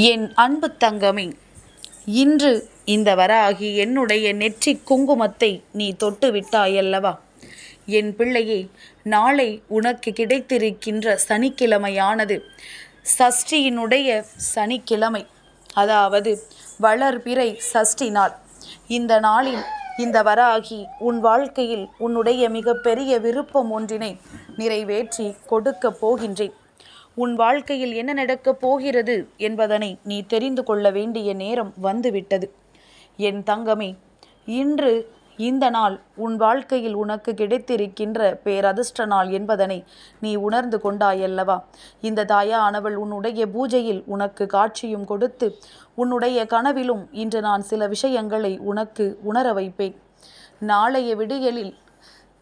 என் அன்பு தங்கமே இன்று இந்த வராகி என்னுடைய நெற்றி குங்குமத்தை நீ தொட்டு விட்டாயல்லவா? என் பிள்ளையே நாளை உனக்கு கிடைத்திருக்கின்ற சனிக்கிழமையானது சஷ்டியினுடைய சனிக்கிழமை. அதாவது வளர்பிறை சஷ்டி நாள். இந்த நாளில் இந்த வராகி உன் வாழ்க்கையில் உன்னுடைய மிகப்பெரிய விருப்பம் ஒன்றினை நிறைவேற்றி கொடுக்கப் போகின்றேன். உன் வாழ்க்கையில் என்ன நடக்கப் போகிறது என்பதனை நீ தெரிந்து கொள்ள வேண்டிய நேரம் வந்துவிட்டது. என் தங்கமே இன்று இந்த நாள் உன் வாழ்க்கையில் உனக்கு கிடைத்திருக்கின்ற பேரதிர்ஷ்ட நாள் என்பதனை நீ உணர்ந்து கொண்டாயல்லவா? இந்த தாயானவள் உன்னுடைய பூஜையில் உனக்கு காட்சியும் கொடுத்து உன்னுடைய கனவிலும் இன்று நான் சில விஷயங்களை உனக்கு உணர வைப்பேன். நாளைய விடியலில்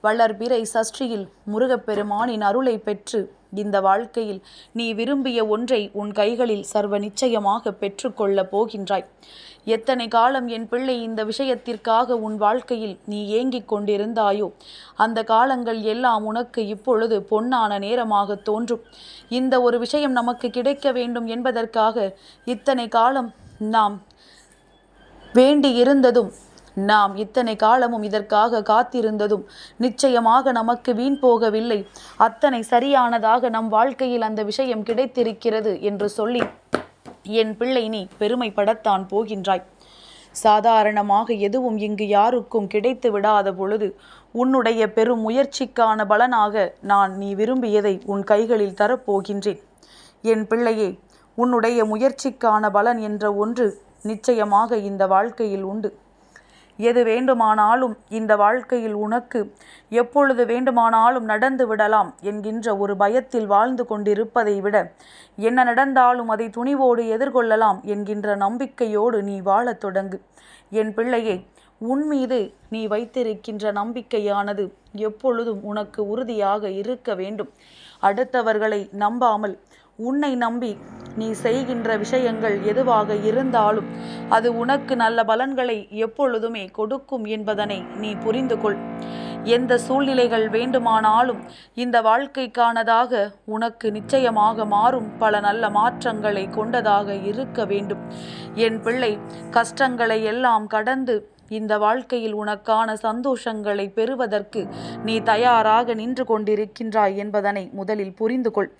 வளர்பிறை சஷ்டியில் முருகப்பெருமானின் அருளை பெற்று இந்த வாழ்க்கையில் நீ விரும்பிய ஒன்றை உன் கைகளில் சர்வ நிச்சயமாக பெற்றுக்கொள்ளப் போகின்றாய். எத்தனை காலம் என் பிள்ளை இந்த விஷயத்திற்காக உன் வாழ்க்கையில் நீ ஏங்கிக் கொண்டிருந்தாயோ? அந்த காலங்கள் எல்லாம் உனக்கு இப்பொழுது பொன்னான நேரமாக தோன்றும். இந்த ஒரு விஷயம் நமக்கு கிடைக்க வேண்டும் என்பதற்காக இத்தனை காலம் நாம் வேண்டியிருந்ததும் நாம் இத்தனை காலமும் இதற்காக காத்திருந்ததும் நிச்சயமாக நமக்கு வீண் போகவில்லை. அத்தனை சரியானதாக நம் வாழ்க்கையில் அந்த விஷயம் கிடைத்திருக்கிறது என்று சொல்லி என் பிள்ளை நீ பெருமைப்படத்தான் போகின்றாய். சாதாரணமாக எதுவும் இங்கு யாருக்கும் கிடைத்து விடாத பொழுது உன்னுடைய பெரும் முயற்சிக்கான பலனாக நான் நீ விரும்பியதை உன் கைகளில் தரப்போகின்றேன். என் பிள்ளையே உன்னுடைய முயற்சிக்கான பலன் என்ற ஒன்று நிச்சயமாக இந்த வாழ்க்கையில் உண்டு. எது வேண்டுமானாலும் இந்த வாழ்க்கையில் உனக்கு எப்பொழுது வேண்டுமானாலும் நடந்து விடலாம் என்கின்ற ஒரு பயத்தில் வாழ்ந்து கொண்டிருப்பதை விட என்ன நடந்தாலும் அதை துணிவோடு எதிர்கொள்ளலாம் என்கின்ற நம்பிக்கையோடு நீ வாழத் தொடங்கு. என் பிள்ளையை உன் மீது நீ வைத்திருக்கின்ற நம்பிக்கையானது எப்பொழுதும் உனக்கு உறுதியாக இருக்க வேண்டும். அடுத்தவர்களை நம்பாமல் உன்னை நம்பி நீ செய்கின்ற விஷயங்கள் எதுவாக இருந்தாலும் அது உனக்கு நல்ல பலன்களை எப்பொழுதுமே கொடுக்கும் என்பதனை நீ புரிந்து கொள். எந்த சூழ்நிலைகள் வேண்டுமானாலும் இந்த வாழ்க்கைக்கானதாக உனக்கு நிச்சயமாக மாறும். பல நல்ல மாற்றங்களை கொண்டதாக இருக்க வேண்டும். என் பிள்ளை கஷ்டங்களை எல்லாம் கடந்து இந்த வாழ்க்கையில் உனக்கான சந்தோஷங்களை பெறுவதற்கு நீ தயாராக நின்று கொண்டிருக்கின்றாய் என்பதனை முதலில் புரிந்து கொள்.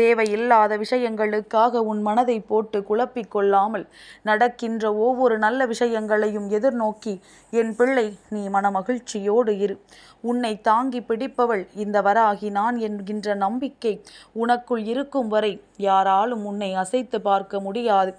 தேவையில்லாத விஷயங்களுக்காக உன் மனதை போட்டு குழப்பிக் கொள்ளாமல் நடக்கின்ற ஒவ்வொரு நல்ல விஷயங்களையும் எதிர்நோக்கி என் பிள்ளை நீ மனமகிழ்ச்சியோடு இரு. உன்னை தாங்கி பிடிப்பவள் இந்த வராகி நான் என்கின்ற நம்பிக்கை உனக்குள் இருக்கும் வரை யாராலும் உன்னை அசைத்து பார்க்க முடியாது.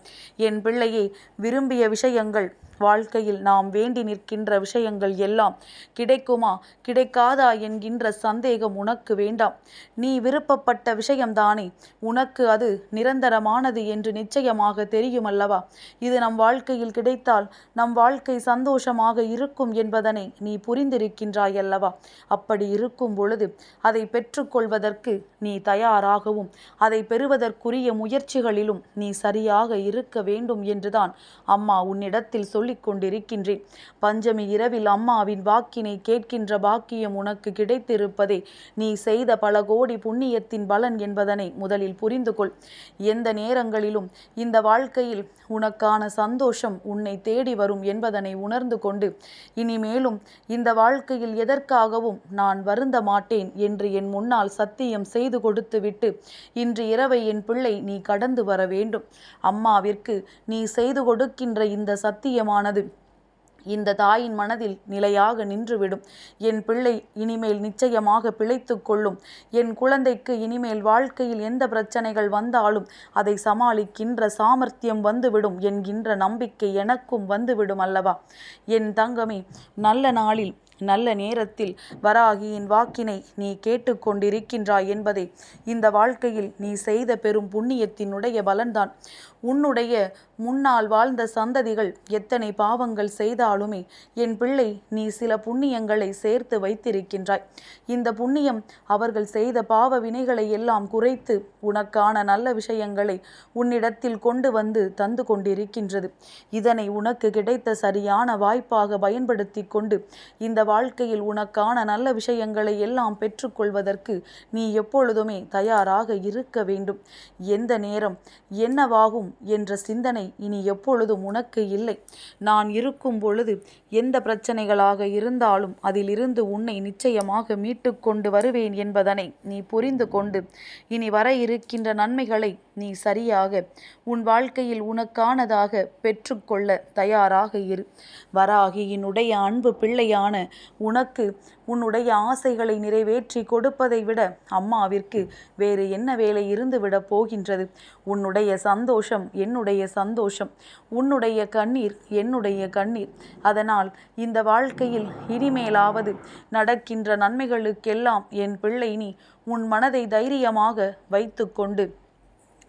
என் பிள்ளையை விரும்பிய விஷயங்கள் வாழ்க்கையில் நாம் வேண்டி நிற்கின்ற விஷயங்கள் எல்லாம் கிடைக்குமா? கிடைக்காதா என்கின்ற சந்தேகம் உனக்கு வேண்டாம். நீ விருப்பப்பட்ட விஷயம்தானே? உனக்கு அது நிரந்தரமானது என்று நிச்சயமாக தெரியுமல்லவா? இது நம் வாழ்க்கையில் கிடைத்தால் நம் வாழ்க்கை சந்தோஷமாக இருக்கும் என்பதனை நீ புரிந்திருக்கின்றாய் அல்லவா அப்படி இருக்கும் பொழுது அதை பெற்றுக்கொள்வதற்கு நீ தயாராகவும் அதை பெறுவதற்குரிய முயற்சிகளிலும் நீ சரியாக இருக்க வேண்டும் என்றுதான் அம்மா உன்னிடத்தில் சொல்லி சொல்லிக் கொண்டிருக்கின்றேன் பஞ்சமி இரவில் அம்மாவின் வாக்கினை கேட்கின்ற பாக்கியம் உனக்கு கிடைத்திருப்பதே. நீ செய்த பல கோடி புண்ணியத்தின் பலன் என்பதனை முதலில் புரிந்து கொள். எந்த நேரங்களிலும் இந்த வாழ்க்கையில் உனக்கான சந்தோஷம் உன்னை தேடி வரும் என்பதனை உணர்ந்து கொண்டு இனிமேலும் இந்த வாழ்க்கையில் எதற்காகவும் நான் வருந்த மாட்டேன் என்று என் முன்னால் சத்தியம் செய்து கொடுத்துவிட்டு இன்று இரவை என் பிள்ளை நீ கடந்து வர வேண்டும். அம்மாவிற்கு நீ செய்து கொடுக்கின்ற இந்த சத்தியமான சத்தியமானது இந்த தாயின் மனதில் நிலையாக நின்றுவிடும். என் பிள்ளை இனிமேல் நிச்சயமாக பிழைத்து கொள்ளும். என் குழந்தைக்கு இனிமேல் வாழ்க்கையில் எந்த பிரச்சனைகள் வந்தாலும் அதை சமாளிக்கின்ற சாமர்த்தியம் வந்துவிடும் என்கின்ற நம்பிக்கை எனக்கும் வந்துவிடும் அல்லவா? என் தங்கமே நல்ல நாளில் நல்ல நேரத்தில் வராகியின் வாக்கினை நீ கேட்டுக்கொண்டிருக்கின்றாய் என்பதை. இந்த வாழ்க்கையில் நீ செய்த பெரும் புண்ணியத்தினுடைய பலன்தான். உன்னுடைய முன்னால் வாழ்ந்த சந்ததிகள் எத்தனை பாவங்கள் செய்தாலுமே என் பிள்ளை நீ சில புண்ணியங்களை சேர்த்து வைத்திருக்கின்றாய். இந்த புண்ணியம் அவர்கள் செய்த பாவ வினைகளை எல்லாம் குறைத்து உனக்கான நல்ல விஷயங்களை உன்னிடத்தில் கொண்டு வந்து தந்து கொண்டிருக்கின்றது. இதனை உனக்கு கிடைத்த சரியான வாய்ப்பாக பயன்படுத்தி கொண்டு இந்த வாழ்க்கையில் உனக்கான நல்ல விஷயங்களை எல்லாம் பெற்றுக்கொள்வதற்கு நீ எப்பொழுதுமே தயாராக இருக்க வேண்டும். எந்த நேரம் என்னவாகும் என்ற சிந்தனை இனி எப்பொழுதும் உனக்கு இல்லை. நான் இருக்கும் பொழுது எந்த பிரச்சனைகளாக இருந்தாலும் அதிலிருந்து உன்னை நிச்சயமாக மீட்டு கொண்டு வருவேன் என்பதனை நீ புரிந்து கொண்டு இனி வர இருக்கின்ற நன்மைகளை நீ சரியாக உன் வாழ்க்கையில் உனக்கானதாக பெற்றுக்கொள்ள தயாராக இரு. வராகியினுடைய அன்பு பிள்ளையான உனக்கு உன்னுடைய ஆசைகளை நிறைவேற்றி கொடுப்பதை விட அம்மாவிற்கு வேறு என்ன வேலை இருந்துவிடப் போகின்றது? உன்னுடைய சந்தோஷம் என்னுடைய சந்தோஷம். உன்னுடைய கண்ணீர் என்னுடைய கண்ணீர். அதனால் இந்த வாழ்க்கையில் இனிமேலாவது நடக்கின்ற நன்மைகளுக்கெல்லாம் என் பிள்ளை நீ உன் மனதை தைரியமாக வைத்துக்கொண்டு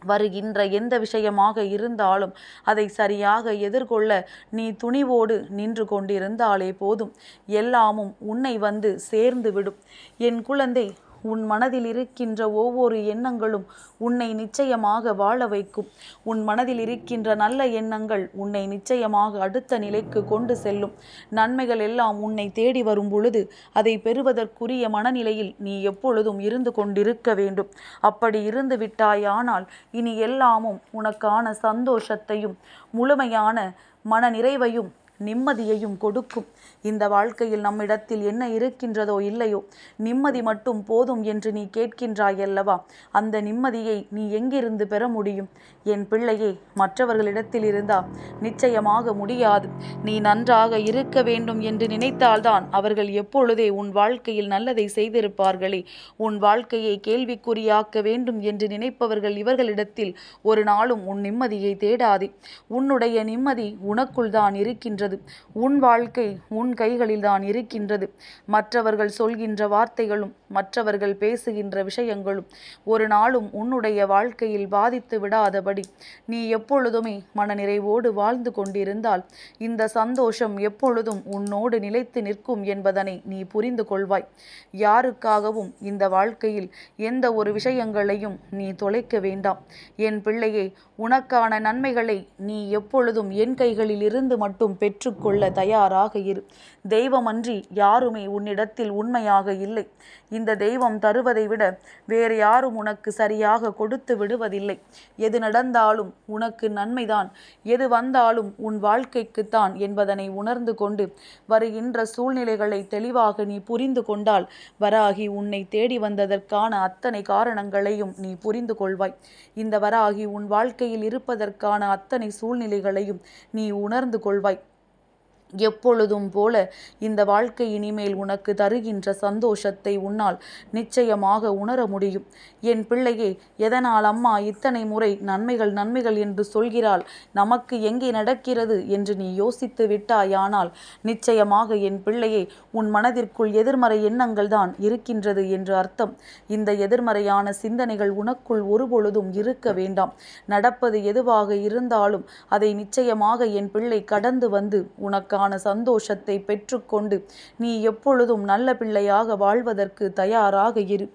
வருகின்ற எந்த விஷயமாக இருந்தாலும் அதை சரியாக எதிர்கொள்ள நீ துணிவோடு நின்று கொண்டிருந்தாலே போதும். எல்லாமும் உன்னை வந்து சேர்ந்து விடும். என் குழந்தை உன் மனதில் இருக்கின்ற ஒவ்வொரு எண்ணங்களும் உன்னை நிச்சயமாக வாழ வைக்கும். உன் மனதில் இருக்கின்ற நல்ல எண்ணங்கள் உன்னை நிச்சயமாக அடுத்த நிலைக்கு கொண்டு செல்லும். நன்மைகள் எல்லாம் உன்னை தேடி வரும் பொழுது அதை பெறுவதற்குரிய மனநிலையில் நீ எப்பொழுதும் இருந்து கொண்டிருக்க வேண்டும். அப்படி இருந்து விட்டாயானால் இனி எல்லாமும் உனக்கான சந்தோஷத்தையும் முழுமையான மன நிறைவையும் நிம்மதியையும் கொடுக்கும். இந்த வாழ்க்கையில் நம்மிடத்தில் என்ன இருக்கின்றதோ இல்லையோ நிம்மதி மட்டும் போதும் என்று நீ கேட்கின்றாய் அல்லவா அந்த நிம்மதியை நீ எங்கிருந்து பெற முடியும்? என் பிள்ளையே மற்றவர்களிடத்தில் இருந்தா நிச்சயமாக முடியாது. நீ நன்றாக இருக்க வேண்டும் என்று நினைத்தால்தான் அவர்கள் எப்பொழுதே உன் வாழ்க்கையில் நல்லதை செய்திருப்பார்களே. உன் வாழ்க்கையை கேள்விக்குறியாக்க வேண்டும் என்று நினைப்பவர்கள் இவர்களிடத்தில் ஒரு நாளும் உன் நிம்மதியை தேடாதே. உன்னுடைய நிம்மதி உனக்குள் தான் இருக்கின்றது. இருக்கின்றது. உன் வாழ்க்கை உன் கைகளில் தான் இருக்கின்றது. மற்றவர்கள் சொல்கின்ற வார்த்தைகளும் மற்றவர்கள் பேசுகின்ற விஷயங்களும் ஒரு நாளும் உன்னுடைய வாழ்க்கையில் பாதித்து விடாதபடி நீ எப்பொழுதுமே மனநிறைவோடு வாழ்ந்து கொண்டிருந்தால் இந்த சந்தோஷம் எப்பொழுதும் உன்னோடு நிலைத்து நிற்கும் என்பதனை நீ புரிந்து கொள்வாய். யாருக்காகவும் இந்த வாழ்க்கையில் எந்த ஒரு விஷயங்களையும் நீ தொலைக்க வேண்டாம். என் பிள்ளையே உனக்கான நன்மைகளை நீ எப்பொழுதும் என் கைகளில் இருந்து மட்டும் பெற்று பெற்றுக்கொள்ள தயாராக இரு. தெய்வமன்றி யாருமே உன்னிடத்தில் உண்மையாக இல்லை. இந்த தெய்வம் தருவதை விட வேறு யாரும் உனக்கு சரியாக கொடுத்து விடுவதில்லை. எது நடந்தாலும் உனக்கு நன்மைதான். எது வந்தாலும் உன் வாழ்க்கைக்குத்தான் என்பதனை உணர்ந்து கொண்டு வருகின்ற சூழ்நிலைகளை தெளிவாக நீ புரிந்து கொண்டால் வராகி உன்னை தேடி வந்ததற்கான அத்தனை காரணங்களையும் நீ புரிந்து கொள்வாய். இந்த வராகி உன் வாழ்க்கையில் இருப்பதற்கான அத்தனை சூழ்நிலைகளையும் நீ உணர்ந்து கொள்வாய். எப்பொழுதும் போல இந்த வாழ்க்கை இனிமேல் உனக்கு தருகின்ற சந்தோஷத்தை உன்னால் நிச்சயமாக உணர முடியும். என் பிள்ளையே எதனால் அம்மா இத்தனை முறை நன்மைகள் நன்மைகள் என்று சொல்கிறாள்? நமக்கு எங்கே நடக்கிறது என்று நீ யோசித்து விட்டாயானால் நிச்சயமாக என் பிள்ளையே உன் மனதிற்குள் எதிர்மறை எண்ணங்கள் தான் இருக்கின்றது என்று அர்த்தம். இந்த எதிர்மறையான சிந்தனைகள் உனக்குள் ஒருபொழுதும் இருக்க வேண்டாம். நடப்பது எதுவாக இருந்தாலும் அதை நிச்சயமாக என் பிள்ளை கடந்து வந்து உனக்கு அதற்கான சந்தோஷத்தை பெற்றுக்கொண்டு நீ எப்பொழுதும் நல்ல பிள்ளையாக வாழ்வதற்கு தயாராக இரு.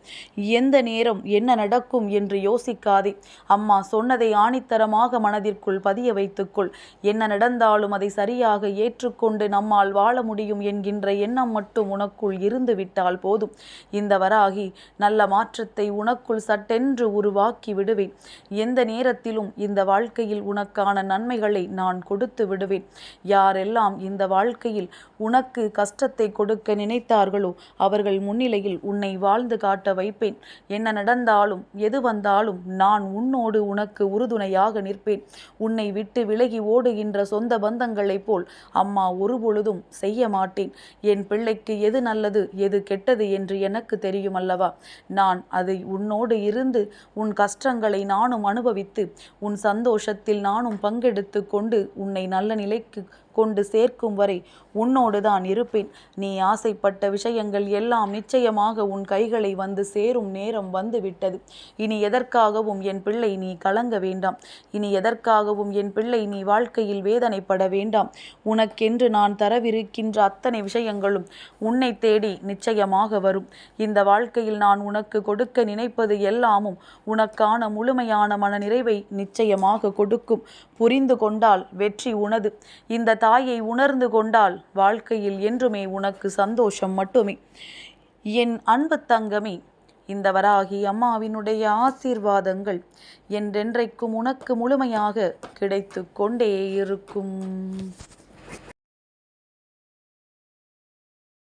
எந்த நேரம் என்ன நடக்கும் என்று யோசிக்காதே. அம்மா சொன்னதை ஆணித்தரமாக மனதிற்குள் பதிய வைத்துக்கொள். என்ன நடந்தாலும் அதை சரியாக ஏற்றுக்கொண்டு நம்மால் வாழ முடியும் என்கின்ற எண்ணம் மட்டும் உனக்குள் இருந்து விட்டால் போதும். இந்த வராகி நல்ல மாற்றத்தை உனக்குள் சட்டென்று உருவாக்கி விடுவேன். எந்த நேரத்திலும் இந்த வாழ்க்கையில் உனக்கான நன்மைகளை நான் கொடுத்து விடுவேன். யாரெல்லாம் இந்த வாழ்க்கையில் உனக்கு கஷ்டத்தை கொடுக்க நினைத்தார்களோ? அவர்கள் முன்னிலையில் உன்னை வாழ்ந்து காட்ட வைப்பேன். என்ன நடந்தாலும் எது வந்தாலும் நான் உன்னோடு உனக்கு உறுதுணையாக நிற்பேன். உன்னை விட்டு விலகி ஓடுகின்ற சொந்த பந்தங்களைப் போல் அம்மா ஒருபொழுதும் செய்ய மாட்டேன். என் பிள்ளைக்கு எது நல்லது எது கெட்டது என்று எனக்கு தெரியும் அல்லவா நான் அதை உன்னோடு இருந்து உன் கஷ்டங்களை நானும் அனுபவித்து உன் சந்தோஷத்தில் நானும் பங்கெடுத்து கொண்டு உன்னை நல்ல நிலைக்கு கொண்டு சேர்க்கும் வரை உன்னோடு தான் இருப்பேன். நீ ஆசைப்பட்ட விஷயங்கள் எல்லாம் நிச்சயமாக உன் கைகளை வந்து சேரும் நேரம் வந்து விட்டது இனி எதற்காகவும் என் பிள்ளை நீ கலங்க வேண்டாம். இனி எதற்காகவும் என் பிள்ளை நீ வாழ்க்கையில் வேதனைப்பட வேண்டாம். உனக்கென்று நான் தரவிருக்கின்ற அத்தனை விஷயங்களும் உன்னை தேடி நிச்சயமாக வரும். இந்த வாழ்க்கையில் நான் உனக்கு கொடுக்க நினைப்பது எல்லாமும் உனக்கான முழுமையான மன நிறைவை நிச்சயமாக கொடுக்கும். புரிந்து கொண்டால் வெற்றி உனது. இந்த தாயை உணர்ந்து கொண்டால் வாழ்க்கையில் என்றுமே உனக்கு சந்தோஷம் மட்டுமே. என் அன்பு தங்கமே இந்த வராகி அம்மாவினுடைய ஆசீர்வாதங்கள் என்றென்றைக்கும் உனக்கு முழுமையாக கிடைத்து கொண்டே இருக்கும்.